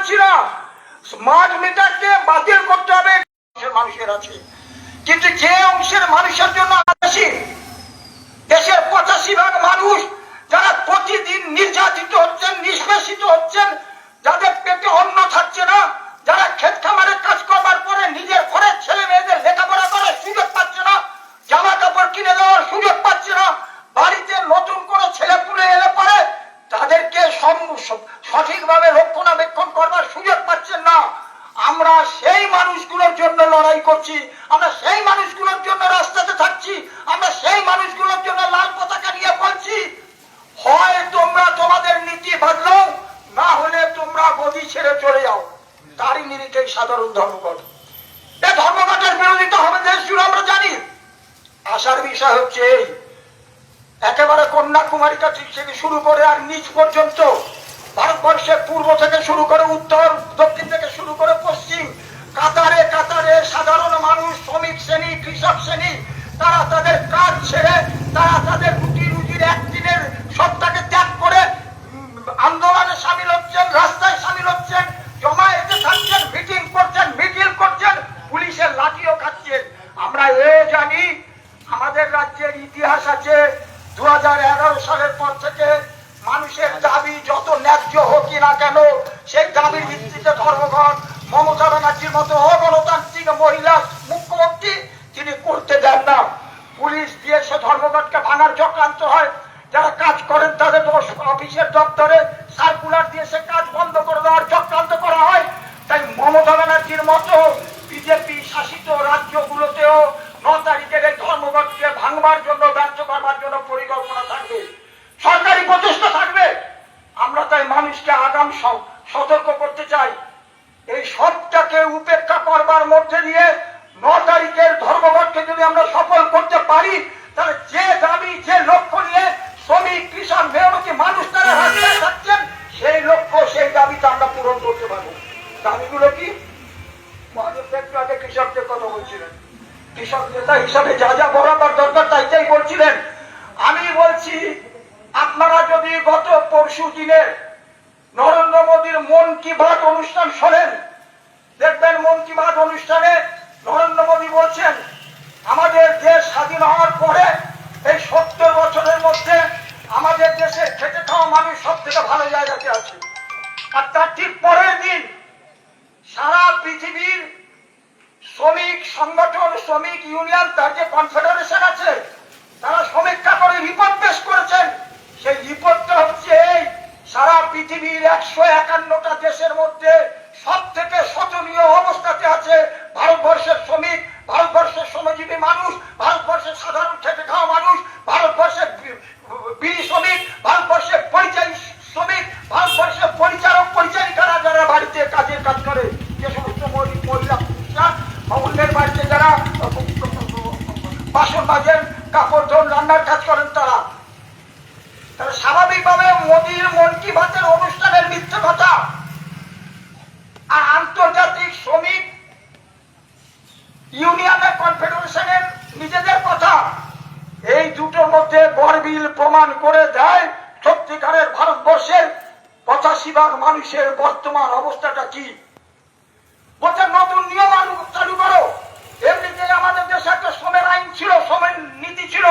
মানছি না স্মার্ট মিটারকে বাতিল করতে হবে। মানুষের আছে কিন্তু যে অংশের মানুষের জন্য আছি দেশের পঁচাশি ভাগ মানুষ যারা প্রতিদিন নির্যাতিত হচ্ছেন, নিষ্পেষিত হচ্ছেন, যাদের পেটে অন্ন থাকছে না, যারা ক্ষেত খামারে কাজ করবার পরে নিজের ঘরের ছেলে মেয়েদের লেখাপড়া করার সুযোগ পাচ্ছে না, জামা কাপড় কিনে দেওয়ার সুযোগ পাচ্ছে না, বাড়িতে নতুন করে ছেলে পুলে এলে পরে তাদেরকে সঠিকভাবে রক্ষণাবেক্ষণ করবার সুযোগ পাচ্ছেন না। আমরা সেই মানুষগুলোর জন্য লড়াই করছি, আমরা সেই মানুষগুলোর জন্য রাস্তাতে থাকছি, আমরা সেই মানুষগুলোর জন্য লাল পতাকা নিয়ে বলছি, হয় তোমরা তোমাদের নীতি বদলো, না হলে তোমরা গদি ছেড়ে চলে যাও। তারই নিরিখে সাধারণ ধর্মঘট। এই ধর্মঘটের বিরোধিতা হবে দেশ জুড়ে, আমরা জানি। আসার বিষয় হচ্ছে এই একেবারে কন্যাকুমারী কাছে থেকে শুরু করে আর নিচ পর্যন্ত। ভারতবর্ষের পূর্ব থেকে শুরু করে উত্তর, দক্ষিণ থেকে শুরু করে পশ্চিম। কাতারে কাতারে সাধারণ মানুষ, শ্রমিক শ্রেণি, কৃষক শ্রেণি, তারা তাদের কাজ ছেড়ে, তারা তাদের রুটি রুজির একদিনের সত্তাকে ত্যাগ করে উম, আন্দোলনে সামিল হচ্ছেন রাস্তায় সামিল হচ্ছেন জমায়েতে থাকছেন মিটিং করছেন মিছিল করছেন পুলিশের লাঠিও খাচ্ছেন আমরা এ জানি আমাদের রাজ্যের ইতিহাস আছে দু সালের পর থেকে মানুষের দাবি যত ন্যায্য হোকই না কেন সেই দাবির ভিত্তিতে ধর্মঘট মমতা ব্যানার্জির মতো অগণতান্ত্রিক মহিলা মুখ্যমন্ত্রী তিনি করতে দেন না পুলিশ দিয়ে সে ধর্মঘটকে ভাঙার চক্রান্ত হয় যারা কাজ করেন তাদের দোষ- অফিসের দপ্তরে সার্কুলার দিয়ে সে কাজ বন্ধ করে দেওয়ার চক্রান্ত করা হয় তাই মমতা ব্যানার্জির মতো বিজেপি শাসিত রাজ্যগুলোতেও ন তারিখের এই ধর্মঘটকে ভাঙবার জন্য ব্যর্থ করবার জন্য পরিকল্পনা থাকবে। সরকারি প্রচেষ্টা থাকবে। আমরা তাই মানুষকে আগাম সতর্ক করতে চাই। এই সবটাকে উপেক্ষা করবার মধ্যে দিয়ে ন তারিখের ধর্মঘটকে যদি আমরা সফল করতে পারি, তাহলে যে দাবি, যে লক্ষ্য নিয়ে শ্রমিক, কৃষক, মেহনতি মানুষ তারা রাস্তায় থাকছেন, সেই লক্ষ্য, সেই দাবিটা আমরা পূরণ করতে পারব। দাবিগুলো কি? কৃষকদের কথা বলছিলেন। কৃষক নেতা হিসাবে যা যা বরাবর দরকার তাই বলছিলেন। আমি বলছি, আপনারা যদি গত পরশু দিনের নরেন্দ্র মোদীর মন কি বাত অনুষ্ঠান শোনেন, দেখবেন মন কি বাত অনুষ্ঠানে নরেন্দ্র মোদী বলছেন, আমাদের দেশ স্বাধীন হওয়ার পরে এই সত্তর বছরের মধ্যে আমাদের দেশে খেটে খাওয়া মানুষ সব থেকে ভালো জায়গাতে আছে। আর তার ঠিক পরের দিন সারা পৃথিবীর শ্রমিক সংগঠন, শ্রমিক ইউনিয়ন, তার যে কনফেডারেশন আছে, তারা সমীক্ষা করে রিপোর্ট পেশ করেছেন। সেই রিপোর্টটা হচ্ছে এই, সারা পৃথিবীর একশো একান্নটা দেশের মধ্যে সব থেকে শোচনীয় অবস্থাতে আছে ভারতবর্ষের শ্রমিক ভারতবর্ষের শ্রমজীবী মানুষ ভারতবর্ষের সাধারণ খেটে খাওয়া মানুষ ভারতবর্ষের বি- বিড়ি শ্রমিক ভারতবর্ষের পরিচয় শ্রমিক ভারতবর্ষের পরিচালক পরিচারিকারা যারা বাড়িতে কাজের কাজ করে যে সমস্ত মহি- মহিলা পুরুষরা বা অন্যের বাড়িতে যারা বাসন মাজেন কাপড় ধোন রান্নার কাজ করেন তারা তাহলে স্বাভাবিকভাবে মোদীর মন কি বাতের অনুষ্ঠানের মিথ্যে কথা আর আন্তর্জাতিক শ্রমিক ইউনিয়নের কনফেডারেশনের নিজেদের কথা। এই দুটোর মধ্যে গরবিল প্রমাণ করে দেয় সত্যিকারের ভারতবর্ষের পঁচাশি ভাগ মানুষের বর্তমান অবস্থাটা কি। বলছে, নতুন নিয়ম চালু করো। এমনিতে আমাদের দেশে একটা শ্রমের আইন ছিল, শ্রমের নীতি ছিল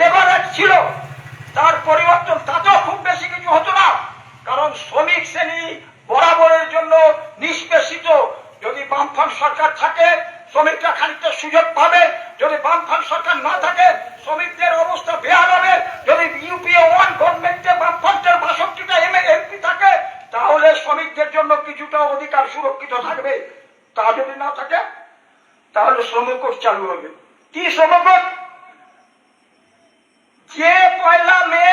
লেবার অ্যাক্ট ছিল। তার পরিবর্তন তাতেও খুব বেশি কিছু হতো না, কারণ শ্রমিক শ্রেণি বরাবরের জন্য নিষ্পেষিত। যদি বামফ্রন্ট সরকার থাকে শ্রমিকরা খানিকটা সুযোগ পাবে। যদি বামফ্রন্ট সরকার না থাকে, শ্রমিকদের অবস্থা বেহাল হবে। যদি ইউপিএ ওয়ান গভর্নমেন্টে বামফ্রন্টের বাষট্টিটা এম এমপি থাকে, তাহলে শ্রমিকদের জন্য কিছুটা অধিকার সুরক্ষিত থাকবে। তা যদি না থাকে, তাহলে শ্রমকোট চালু হবে। কি শ্রমিকোট যে পয়লা মে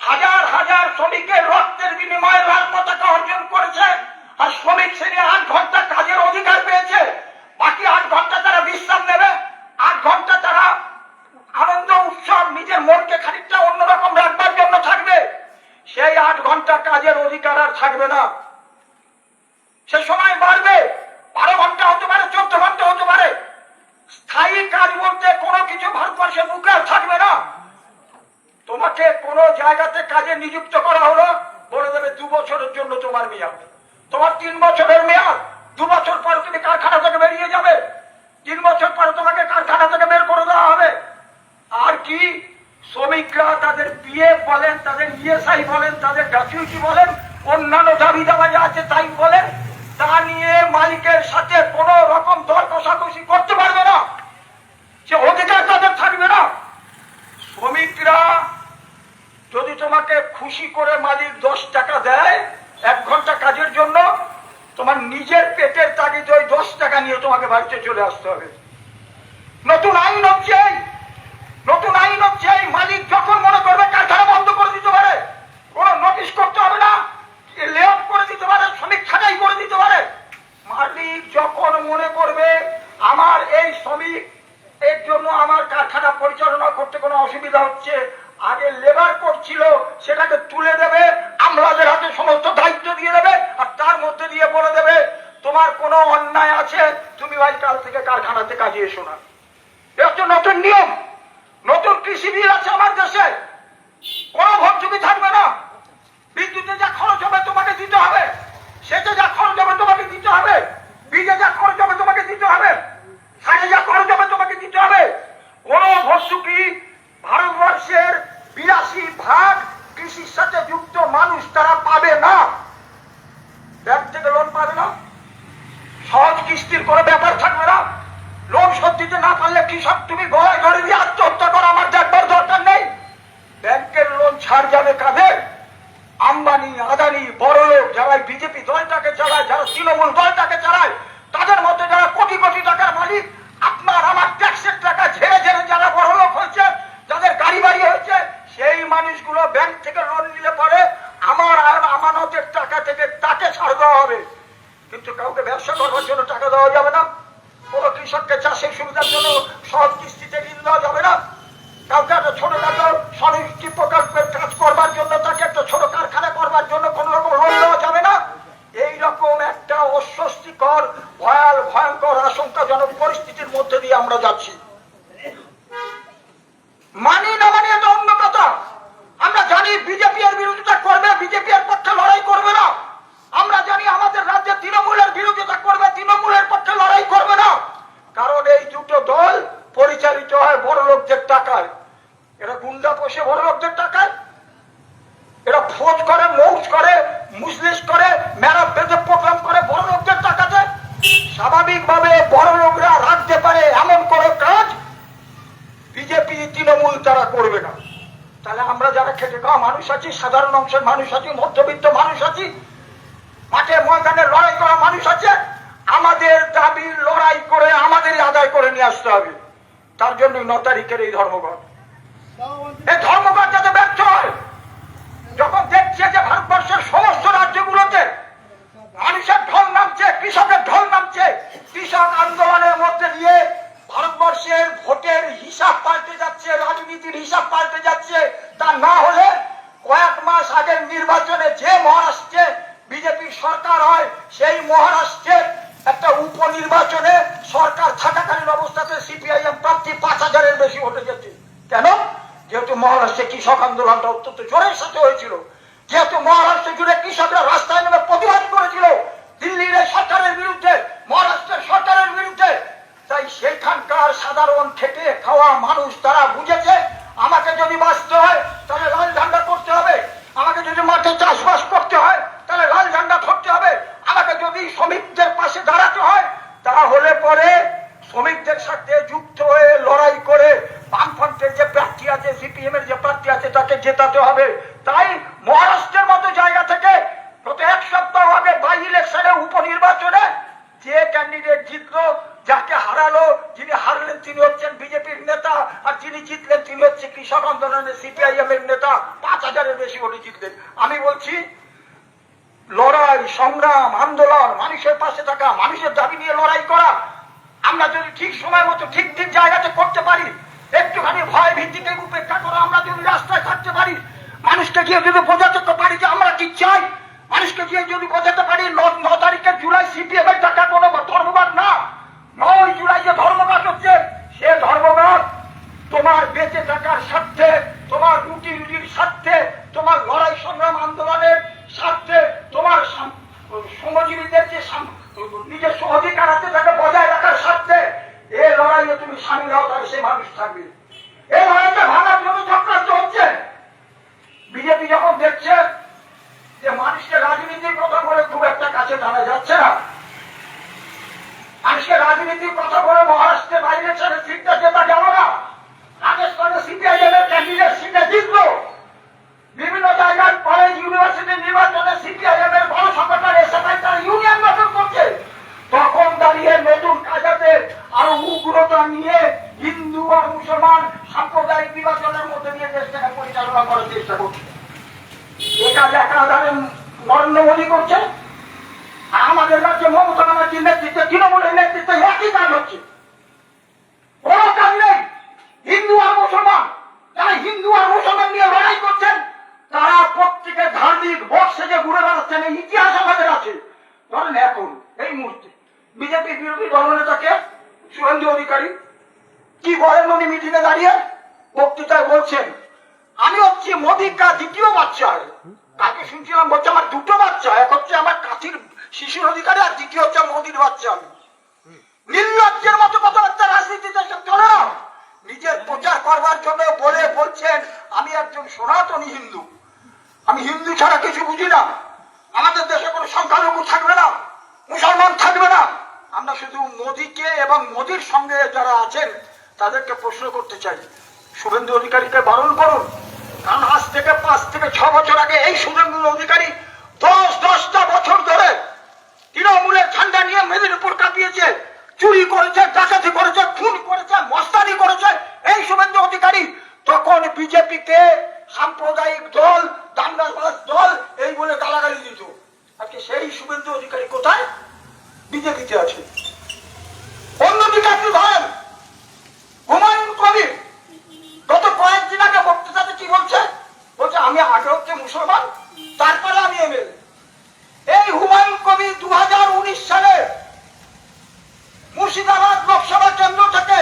হাজার হাজার শ্রমিকের রক্তের বিনিময়ে লাল পতাকা অর্জন করেছে আর শ্রমিক শ্রেণি আট ঘণ্টা কাজের অধিকার পেয়েছে বাকি আট ঘণ্টা তারা বিশ্রাম নেবে আট ঘণ্টা তারা আনন্দ উৎসব নিজের মনকে খানিকটা অন্যরকম রাখবার জন্য থাকবে সেই আট ঘণ্টা কাজের অধিকার আর থাকবে না। সে সময় বাড়বে। বারো ঘণ্টা হতে পারে, চোদ্দ ঘণ্টা হতে পারে। স্থায়ী কাজ বলতে কোনো কিছু ভারতবর্ষের মুখে থাকবে না। তোমাকে কোনো জায়গাতে কাজে নিযুক্ত করা হলো, বলে দেবে দু বছরের জন্য তোমার মেয়াদ। তোমার তিন বছরের মেয়াদ, দু বছর পরে তুমি কারখানা থেকে বেরিয়ে যাবে। তিন বছর পরে তোমাকে কারখানা থেকে বের করে দেওয়া হবে। আর কি? শ্রমিকরা তাদের বিয়ে বলেন, তাদের ইএসআই বলেন, তাদের গ্র্যাচুইটি বলেন অন্যান্য দাবি দাবা যা আছে, তাই বলেন তা নিয়ে মালিকের সাথে কোনো রকম দর কষাকষি করতে পারবে না। সে অধিকার তাদের থাকবে না। শ্রমিকরা যদি তোমাকে খুশি করে মালিক দশ টাকা দেয়, এক ঘণ্টা কাজের জন্য, তোমার নিজের পেটের তাগিদ ওই দশ টাকা নিয়ে তোমাকে বাড়িতে চলে আসতে হবে। নতুন আইন হচ্ছে নতুন আইন হচ্ছে মালিক যখন মনে করবে কারখানা বন্ধ করে দিতে পারে কোনো নোটিশ করতে হবে না লে অফ করে দিতে পারে শ্রমিক ছাঁটাই করে দিতে পারে। মালিক যখন মনে করবে আমার এই শ্রমিক, এর জন্য আমার কারখানা পরিচালনা করতে কোনো অসুবিধা হচ্ছে, আগে লেবার করছিল সেটাকে তুলে দেবে, আমলাদের হাতে সমস্ত দায়িত্ব দিয়ে দেবে, আর তার মধ্যে দিয়ে বলে দেবে, তোমার কোনো অন্যায় আছে, তুমি ভাই কাল থেকে কারখানাতে কাজে এসো না। এটা হচ্ছে নতুন নিয়ম। নতুন কৃষি বিল আছে আমার দেশে। কোনো ভর্তুকি থাকবে না। বিদ্যুতে যা খরচ হবে, তোমাকে দিতে হবে। সেচে যা খরচ হবে তোমাকে দিতে হবে। বীজে যা খরচ হবে তোমাকে দিতে হবে। সারে যা খরচ হবে তোমাকে দিতে হবে। কোন ভর্তুকি ভারতবর্ষের বিরাশি ভাগ কৃষির সাথে যুক্ত মানুষ তারা পাবে না। ব্যাংক থেকে লোন পাবে না। সহজ কিস্তির কোনো ব্যাপার থাকবে না। লোন শোধ দিতে না পারলে কৃষক তুমি গলায় ধরে দিয়ে আত্মহত্যা করো? আমার দেখবার দরকার নেই। ব্যাংকের লোন ছাড় যাবে কাদের? আম্বানি, আদানি বড় লোক যারা বিজেপি দলটাকে চালায়, যারা তৃণমূল দলটাকে চালায়, তাদের মধ্যে যারা কোটি কোটি টাকার মালিক, আপনার, আমার ট্যাক্সের টাকা ঝেড়ে ঝেড়ে যারা বড় লোক হয়েছে, যাদের গাড়ি বাড়ি হয়েছে, সেই মানুষগুলো ব্যাংক থেকে লোন নিলে পরে আমার আর আমানতের টাকা থেকে তাকে ছাড় দেওয়া হবে। কিন্তু কাউকে ব্যবসা করবার জন্য টাকা দেওয়া যাবে না। কোন কৃষককে চাষের সুবিধার জন্য সহজ কিস্তিতে ঋণ দেওয়া যাবে না। কাউকে একটা ছোটখাটো স্বনির্ভর প্রকল্পের কাজ করবার জন্য তাকে একটা ছোট কারখানা করবার জন্য কোন রকম লোন দেওয়া যাবে না এই রকম একটা অস্বস্তিকর ভয়াল ভয়ঙ্কর আশঙ্কাজনক পরিস্থিতির মধ্যে দিয়ে আমরা যাচ্ছি মানি না মানি এটা অন্য কথা আমরা জানি বিজেপি এর বিরোধিতা করবে বিজেপি এর পক্ষে লড়াই করবে না আমরা জানি আমাদের রাজ্যে তৃণমূলের বিরোধিতা করবে তৃণমূলের পক্ষে লড়াই করবে না কারণ এই দুটো দল পরিচালিত হয় বড় লোকদের টাকায় এরা গুন্ডা পোষে বড় লোকদের টাকায় এরা ফোজ করে মৌজ করে মুসলিশ করে মেরা বেঁধে প্রোগ্রাম করে বড় লোকদের টাকাতে স্বাভাবিকভাবে বড় লোকরা রাখতে পারে এমন কোনো কাজ বিজেপি তৃণমূল তারা করবে না তাহলে আমরা যারা খেটে খাওয়া মানুষ আছি, সাধারণ অংশের মানুষ আছি, মধ্যবিত্ত মানুষ আছি। মাঠে ময়দানে লড়াই করা মানুষ আছে। আমাদের দাবি লড়াই করে আমাদের আদায় করে নিয়ে আসতে হবে। তার জন্যই ন তারিখের এই ধর্মঘট। এই ধর্মঘট যাতে ব্যর্থ হয়, যখন দেখছে যে ভারতবর্ষের সমস্ত রাজ্যগুলোতে মানুষের ঢল নামছে, কৃষকের ঢল নামছে কৃষক আন্দোলনের মধ্যে দিয়ে ভারতবর্ষের ভোটের হিসাব পাল্টে যাচ্ছে রাজনীতির হিসাব পাল্টে যাচ্ছে তা না হলে কয়েক মাস আগের নির্বাচনে যে মহারাষ্ট্রে বিজেপির সরকার হয় সেই মহারাষ্ট্রের একটা উপনির্বাচনে সরকার থাকাকালীন অবস্থাতে সিপিআইএম প্রার্থী পাঁচ হাজারের বেশি ভোটে গেছে কেন যেহেতু মহারাষ্ট্রে কৃষক আন্দোলনটা অত্যন্ত জোরের সাথে যেহেতু মহারাষ্ট্র জুড়ে কৃষকরা রাস্তায় নেমে প্রতিবাদ করেছিল দিল্লির এই সরকারের বিরুদ্ধে মহারাষ্ট্রের সরকারের বিরুদ্ধে তাই সেখানকার সাধারণ খেটে খাওয়া মানুষ তারা বুঝেছে আমাকে যদি বাঁচতে হয় তাহলে লাল ঝান্ডা করতে হবে আমাকে যদি মাঠে চাষবাস করতে হয় তাহলে লাল ঝান্ডা ধরতে হবে আমাকে যদি শ্রমিকদের পাশে দাঁড়াতে হয় তাহলে পরে শ্রমিকদের সাথে যুক্ত হয়ে লড়াই করে বামফ্রন্টের যে প্রার্থী আছে সিপিএম এর যে প্রার্থী আছে তাকে জেতাতে হবে তাই মহারাষ্ট্রের মতো জায়গা থেকে গত এক সপ্তাহ আগে বাই ইলেকশনে উপনির্বাচনে যে ক্যান্ডিডেট জিতলো যাকে হারালো যিনি হারলেন তিনি হচ্ছেন বিজেপির নেতা আর যিনি জিতলেন তিনি হচ্ছে কৃষক আন্দোলনের সিপিআইএম এর নেতা পাঁচ হাজারের বেশি ভোটে জিতলেন আমি বলছি লড়াই সংগ্রাম আন্দোলন মানুষের পাশে থাকা মানুষের দাবি নিয়ে লড়াই করা। আমরা যদি ঠিক সময় মতো ঠিক ঠিক জায়গাতে করতে পারি, একটুখানি ভয় ভীতিকে উপেক্ষা করে আমরা যদি রাস্তায় থাকতে পারি, মানুষকে গিয়ে যদি বোঝাতে পারি যে আমরা কি চাই, মানুষকে গিয়ে যদি বোঝাতে পারি, ন- তারিখের জুলাই সিপিএম এর টাকা কোনো ধর্মঘট না। নয় জুলাই যে ধর্মঘট হচ্ছে, সে ধর্মঘট তোমার বেঁচে থাকার স্বার্থে, তোমার রুটি রুটির স্বার্থে, তোমার লড়াই সংগ্রাম আন্দোলনের স্বার্থে, তোমার সমাজ সাম- নিজস্ব অধিকার আছে তাকে বজায় রাখার স্বার্থে, এ লড়াইয়ে তুমি সামিল হও, তাহলে সে মানুষ থাকবে। এই লড়াইটা ভাঙার জন্য চক্রান্ত হচ্ছে বিজেপি যখন দেখছে যে মানুষকে রাজনীতির কথা বলে খুব একটা কাছে টানা যাচ্ছে না মানুষকে রাজনীতির কথা বলে মহারাষ্ট্রে বাইরে ছেড়ে সিটটা জেতা গেল না রাজস্থানে সিপিআইএম এর ক্যান্ডিডেট সিটে জিতলো বিভিন্ন জায়গায় কলেজ ইউনিভার্সিটি নির্বাচনে সিপিআইএম এর বড় সংগঠন এসএফআই তারা ইউনিয়ন গঠন করছে তখন দাঁড়িয়ে নতুন কাজাতে আরও উগ্রতা নিয়ে হিন্দু আর মুসলমান সাম্প্রদায়িক নির্বাচনের মধ্যে দিয়ে দেশটাকে পরিচালনা করার চেষ্টা করছে এ কাজ একাধারে নরেন্দ্র মোদী করছে আর আমাদের রাজ্যে ব্যানার্জির নেতৃত্বে তৃণমূলের নেতৃত্বে একই কাজ হচ্ছে কোনো কাজ নেই হিন্দু আর মুসলমান যারা হিন্দু আর মুসলমান নিয়ে লড়াই করছেন তারা প্রত্যেকে ধার্মিক ভোট সেজে ঘুরে বেড়াচ্ছেন এই ইতিহাস আমাদের আছে ধরেন এখন এই মুহূর্তে বিজেপি বিরোধী দলনেতাকে শুভেন্দু অধিকারী কি বলেন উনি মিটিংয়ে দাঁড়িয়ে বক্তৃতায় বলছেন আমি হচ্ছি মোদীর কা দ্বিতীয় বাচ্চা তাকে শুনছিলাম বলছে আমার দুটো বাচ্চা এক হচ্ছে আমার কাঠির শিশুর অধিকারী আর দ্বিতীয় হচ্ছে মোদীর বাচ্চা আমি নির্লজ্জের মতো কথাবার্তা রাজনীতিতে এসব চলে না নিজের প্রচার করবার জন্য বলে বলছেন আমি সনাতনী হিন্দু। আমি হিন্দু ছাড়া কিছু বুঝি না। আমাদের দেশে কোনো সংখ্যালঘু থাকবে না। মুসলমান থাকবে না। আমরা শুধু মোদীকে এবং মোদীর সঙ্গে যারা আছেন, তাদেরকে প্রশ্ন করতে চাই। শুভেন্দু অধিকারীকে বারণ করুন। কারণ আজ থেকে পাঁচ থেকে ছ বছর আগে এই শুভেন্দু অধিকারী দশ দশটা বছর ধরে তৃণমূলের ঝান্ডা নিয়ে মেদিনীপুর কাঁপিয়েছে, চুরি করেছে, ডাকাতি করেছে, খুন করেছে, মস্তানি করেছে। এই শুভেন্দু অধিকারী তখন বিজেপিকে সাম্প্রদায়িক দল দাঙ্গাবাজ দল এই বলে গালাগালি দিত আজকে সেই শুভেন্দু অধিকারী কোথায় বিজেপিতে আছে অন্যদিকে আপনি ধরেন হুমায়ুন কবির গত কয়েকদিন আগে বক্তৃতাতে কি বলছে বলছে আমি আগে হচ্ছে মুসলমান তারপরে আমি এমএলএ এই হুমায়ুন কবির দু সালে মুর্শিদাবাদ লোকসভা কেন্দ্র থেকে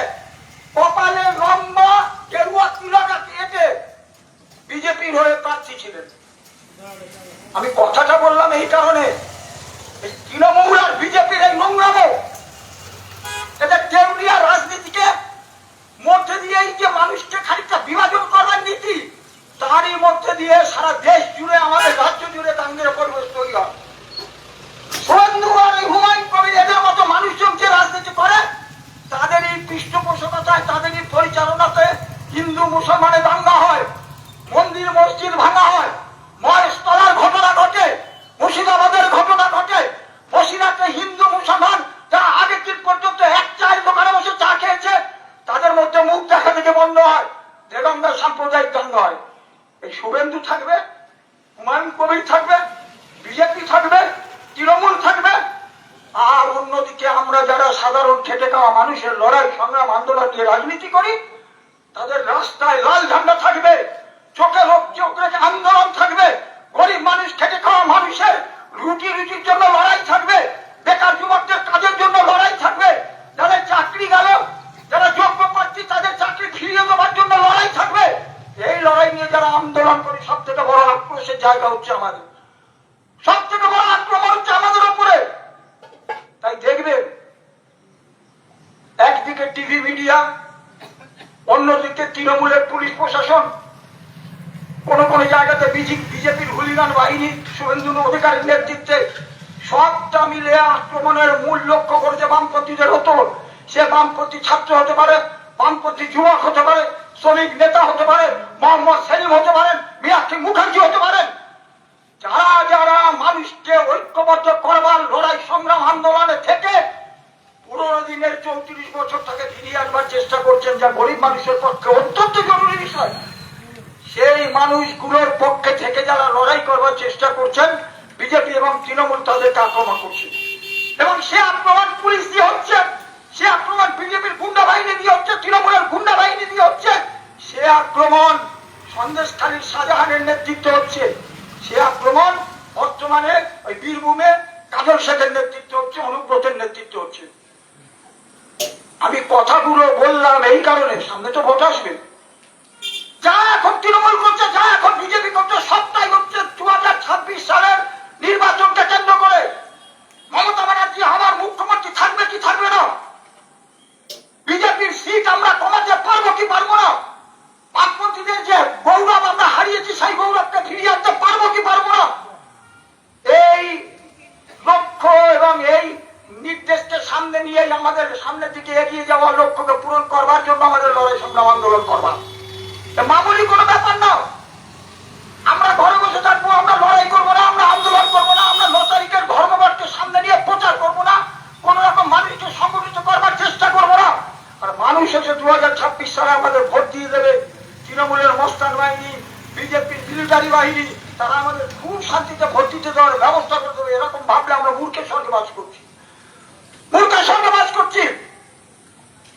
কপালে লম্বা গেরুয়া তিলকা এঁটে বিজেপির হয়ে প্রার্থী ছিলেন আমি কথাটা বললাম এই কারণে এই তৃণমূল আর বিজেপির এই নোংরামো এটা কেউরিয়া রাজনীতিকে মধ্যে দিয়ে এই যে মানুষকে খানিকটা বিভাজন করবার নীতি তারই মধ্যে দিয়ে সারা দেশ জুড়ে আমাদের রাজ্য জুড়ে দাঙ্গের পরিবেশ তৈরি হয় শুভেন্দু আর এই হুমায়ুন কবির এদের মতো মানুষজন যে রাজনীতি করে তাদেরই পৃষ্ঠপোষকতায় তাদেরই পরিচালনাতে হিন্দু মুসলমানের দাঙ্গা হয় মন্দির মসজিদ ভাঙা হয় মহেশতলার ঘটনা ঘটে মুর্শিদাবাদের ঘটনা ঘটে বসিরহাটে হিন্দু মুসলমান যারা আগে দিন পর্যন্ত এক চায়ের দোকানে বসে চা খেয়েছে তাদের মধ্যে মুখ দেখা থেকে বন্ধ হয় দেগঙ্গা সাম্প্রদায়িক দাঙ্গা হয়, এই শুভেন্দু থাকবে, হুমায়ুন কবির থাকবে, বিজেপি থাকবে, তৃণমূল থাকবে, আর অন্যদিকে আমরা যারা সাধারণ খেটে খাওয়া মানুষের লড়াই, সংগ্রাম, আন্দোলন নিয়ে রাজনীতি করি, তাদের রাস্তায় লাল ঝান্ডা থাকবে, চোখে লোক, চোখ রেখে আন্দোলন থাকবে, গরিব মানুষ খেটে খাওয়া মানুষের রুটি রুটির জন্য লড়াই থাকবে, বেকার যুবকদের কাজের জন্য লড়াই থাকবে, যাদের চাকরি গেল যারা যোগ্য প্রার্থী তাদের চাকরি ফিরিয়ে দেওয়ার জন্য লড়াই থাকবে। এই লড়াই নিয়ে যারা আন্দোলন করে সব থেকে বড় আক্রোশের জায়গা হচ্ছে আমাদের। সব থেকে বড় আক্রমণ হচ্ছে আমাদের উপরে। তাই দেখবেন, একদিকে টিভি মিডিয়া অন্যদিকে তৃণমূলের পুলিশ প্রশাসন। কোন কোন জায়গাতে বিজেপির হুলিগান বাহিনী, শুভেন্দু অধিকারীর নেতৃত্বে সবটা মিলে আক্রমণের মূল লক্ষ্য করেছে বামপন্থীদের হতো সে বামপন্থী ছাত্র হতে পারে, বামপন্থী যুবক হতে পারে, শ্রমিক নেতা হতে পারে, মোহাম্মদ সেলিম হতে পারেন মিয়াক্ষী মুখার্জি হতে পারেন। যারা যারা মানুষকে ঐক্যবদ্ধ করবার লড়াই সংগ্রাম আন্দোলনে থেকে পুরোনো দিনের চৌত্রিশ বছর তাকে ফিরিয়ে আনবার চেষ্টা করছেন, যা গরিব মানুষের পক্ষে অত্যন্ত জরুরি বিষয়। সেই মানুষগুলোর পক্ষে থেকে যারা লড়াই করবার চেষ্টা করছেন, বিজেপি এবং তৃণমূল তাদেরকে আক্রমণ করছে। এবং সে আক্রমণ পুলিশ দিয়ে হচ্ছে। সে আক্রমণ বিজেপির গুন্ডা বাহিনী দিয়ে হচ্ছে, তৃণমূলের গুন্ডা বাহিনী দিয়ে হচ্ছে। সে আক্রমণ সন্দেশখালীর শাহজাহানের নেতৃত্ব হচ্ছে। সে আক্রমণ বর্তমানে ওই বীরভূমে কাজল শেখের নেতৃত্ব হচ্ছে, অনুব্রতের নেতৃত্ব হচ্ছে। আমি কথাগুলো বললাম এই কারণে, সামনে তো ভোট আসবে। যা এখন তৃণমূল করছে, যা এখন বিজেপি করছে সবটাই হচ্ছে দু হাজার ছাব্বিশ সালের নির্বাচনকে কেন্দ্র করে মমতা ব্যানার্জি নিয়েই আমাদের সামনের দিকে এগিয়ে যাওয়ার লক্ষ্যকে পূরণ করবার জন্য আমাদের লড়াই সংগ্রাম আন্দোলন করবা এ মামুলি কোনো ব্যাপার না আমরা ঘরে বসে থাকব আমরা লড়াই করব না আমরা আন্দোলন করব না আমরা ন তারিখের ধর্মঘটকে সামনে নিয়ে প্রচার করব না কোন রকম মানুষকে সংগঠিত করবার চেষ্টা করব না আর মানুষ এসে দু সালে আমাদের ভোট দিয়ে দেবে তৃণমূলের মস্তান বাহিনী বিজেপির মিলিটারি বাহিনী, তারা আমাদের খুব শান্তিতে ভোট দিতে দেওয়ার ব্যবস্থা করে দেবে এরকম ভাবলে আমরা মূর্খের সঙ্গে বাস করছি। মূর্খের সঙ্গে বাস করছি।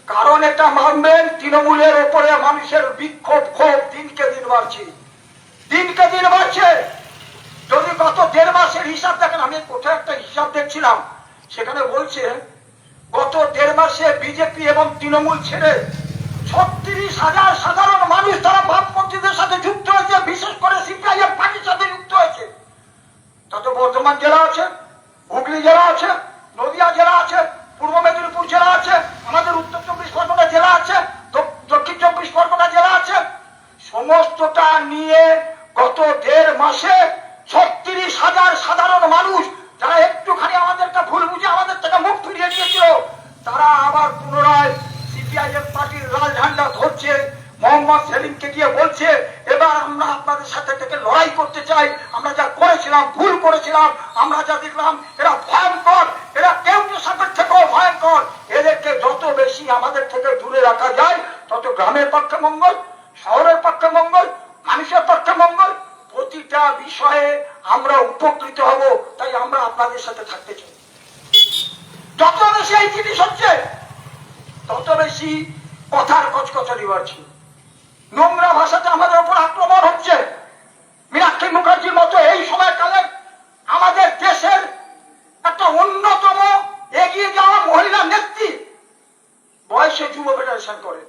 কারণ এটা মানবেন, তৃণমূলের ওপরে মানুষের বিক্ষোভ, ক্ষোভ দিনকে দিন বাড়ছে। দিনকে দিন বাড়ছে। যদি গত দেড় মাসের হিসাব দেখেন, আমি কোথায় একটা হিসাব দেখছিলাম, সেখানে বলছে, গত দেড় মাসে বিজেপি এবং তৃণমূল ছেড়ে ছত্রিশ হাজার সাধারণ মানুষ তারা বামপন্থীদের সাথে যুক্ত হয়েছে, বিশেষ করে সিপিআইএম পার্টির সাথে যুক্ত হয়েছে। তাতে বর্ধমান জেলা আছে, হুগলি জেলা আছে, নদিয়া জেলা আছে, পূর্ব মেদিনীপুর জেলা আছে, আমাদের উত্তর চব্বিশ পরগনা জেলা আছে দক্ষিণ চব্বিশ পরগনা জেলা আছে। সমস্তটা নিয়ে গত দেড় মাসে ছত্রিশ হাজার সাধারণ মানুষ যারা একটুখানি আমাদেরকে ভুল বুঝে আমাদের থেকে মুখ ফিরিয়ে দিয়েছিল তারা আবার পুনরায় সিপিআইএম পার্টির লাল ঝান্ডা ধরছে, মোহাম্মদ সেলিমকে গিয়ে বলছে, এবার আমরা আপনাদের সাথে থেকে লড়াই করতে চাই। আমরা যা করেছিলাম, ভুল করেছিলাম, আমরা যা দেখলাম, এরা ভয়ঙ্কর, এরা কেন্দ্রীয় সরকার থেকেও ভয়ঙ্কর। এদেরকে যত বেশি আমাদের থেকে দূরে রাখা যায়, তত গ্রামের পক্ষে মঙ্গল, শহরের পক্ষে মঙ্গল, মানুষের পক্ষে মঙ্গল। প্রতিটা বিষয়ে আমরা উপকৃত হব, তাই আমরা আপনাদের সাথে থাকতে চাই। যত বেশি এই জিনিস হচ্ছে তত বেশি কথার কচকচারি বাড়ছে নোংরা ভাষাতে আমাদের উপর আক্রমণ হচ্ছে। মীনাক্ষী মুখার্জির মতো এই সময়কালে আমাদের দেশের একটা অন্যতম এগিয়ে যাওয়া মহিলা নেত্রী বয়সে যুব ফেডারেশন করেন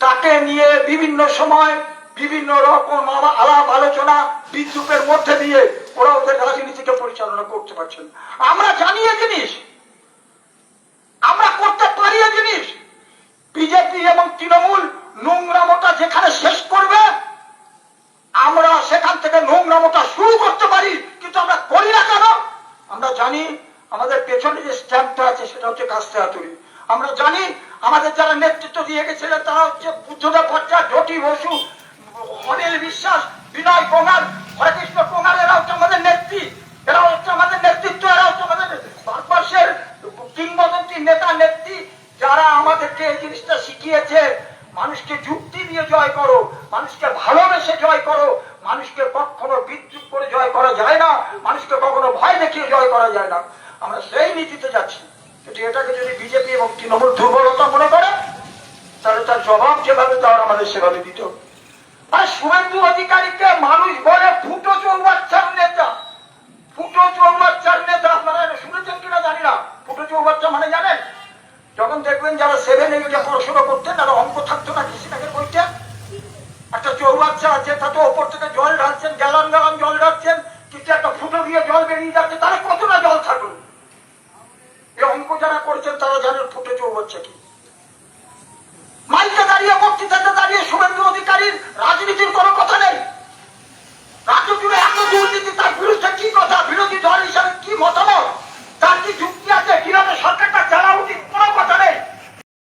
তাকে নিয়ে বিভিন্ন সময় বিভিন্ন রকম আলাপ আলোচনা বিদ্রুপের মধ্যে দিয়ে ওরা ওদের রাজনীতিকে পরিচালনা করতে পারছেন। আমরা জানি এ জিনিস। আমরা করতে পারি জিনিস। বিজেপি এবং তৃণমূল নোংরামোটা যেখানে শেষ করবে, আমরা সেখান থেকে নোংরামোটা শুরু করতে পারি, কিন্তু আমরা করি না কেন? আমরা জানি আমাদের পেছনে যে স্ট্যাম্পটা আছে, সেটা হচ্ছে কাস্তে হাতুড়ি আমরা জানি আমাদের যারা নেতৃত্ব দিয়ে গেছিলেন, তারা হচ্ছে বুদ্ধদেব ভট্টাচার্য, জ্যোতি বসু, অনিল বিশ্বাস, বিনয় কোঙাল হরেকৃষ্ণ কোঙাল এরা হচ্ছে আমাদের নেত্রী, এরা হচ্ছে আমাদের নেতৃত্ব এরা হচ্ছে আমাদের ভারতবর্ষের কিংবদন্তি নেতা, নেত্রী যারা আমাদেরকে এই জিনিসটা শিখিয়েছে, মানুষকে যুক্তি দিয়ে জয় করো, মানুষকে ভালোবেসে জয় করো, মানুষকে কখনো বিদ্রুপ করে জয় করা যায় না, মানুষকে কখনো ভয় দেখিয়ে জয় করা যায় না। আমরা সেই নীতিতে যাচ্ছি। কিন্তু এটাকে যদি বিজেপি এবং তৃণমূল দুর্বলতা মনে করে, তাহলে তার জবাব যেভাবে দেওয়ার আমাদের সেভাবে দিতে আর শুভেন্দু অধিকারীকে মানুষ বলে ফুটো চৌবাচ্চার নেতা ফুটো চৌবাচ্চার নেতা আপনারা এটা শুনেছেন কিনা জানি না ফুটো চৌবাচ্চা মানে জানেন যখন দেখবেন যারা সেভেন এইটে পড়াশোনা করতেন তারা অঙ্ক থাকতো না কৃষিনাগের বইতে একটা চৌবাচ্চা আছে তাতে ওপর থেকে জল ঢালছেন গ্যালন গ্যালন জল ঢালছেন কিন্তু একটা ফুটো দিয়ে জল বেরিয়ে যাচ্ছে তারা